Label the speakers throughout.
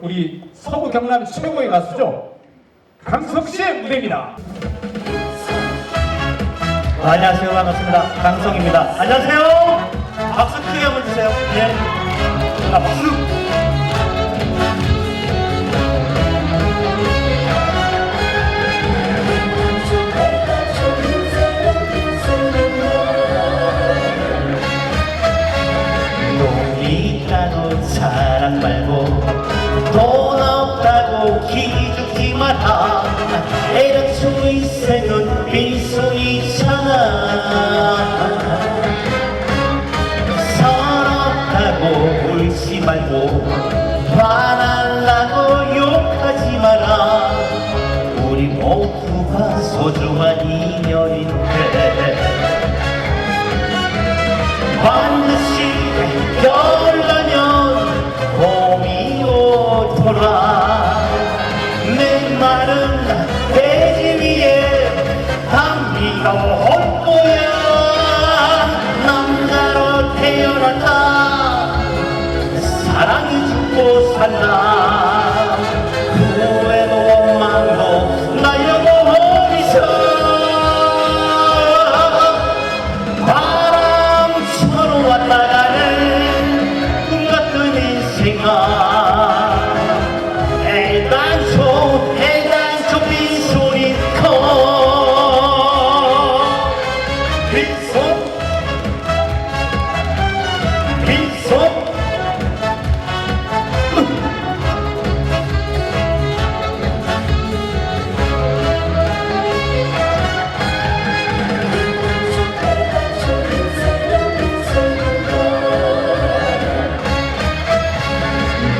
Speaker 1: 우리 서부 경남 최고의 가수죠. 강석 씨의 무대입니다.
Speaker 2: 안녕하세요. 반갑습니다. 강성입니다. 안녕하세요. 박수 크게 한번 주세요. 예. 자, 박수. 사랑 말고 기죽지 마라 애랑 올 거야. 남자로 태어났다. 사랑이 죽고 산다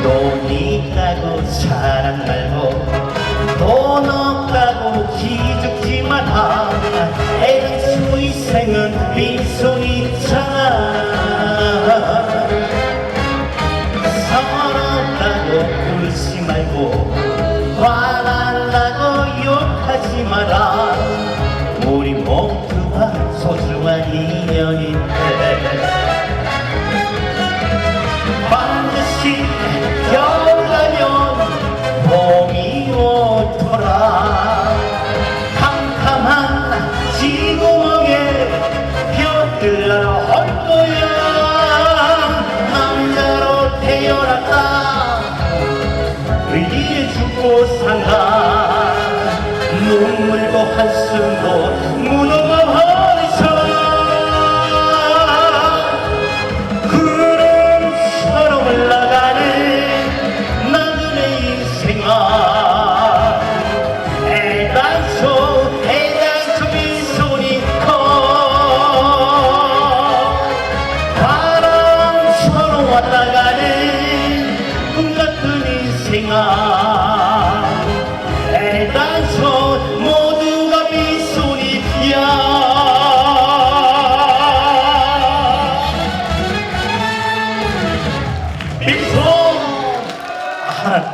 Speaker 2: 돈이 있다고 사랑 말고 돈 없다고 기죽지 마라 애는 수의생은 빈손이잖아 왔다 가는 꿈 같은 인생아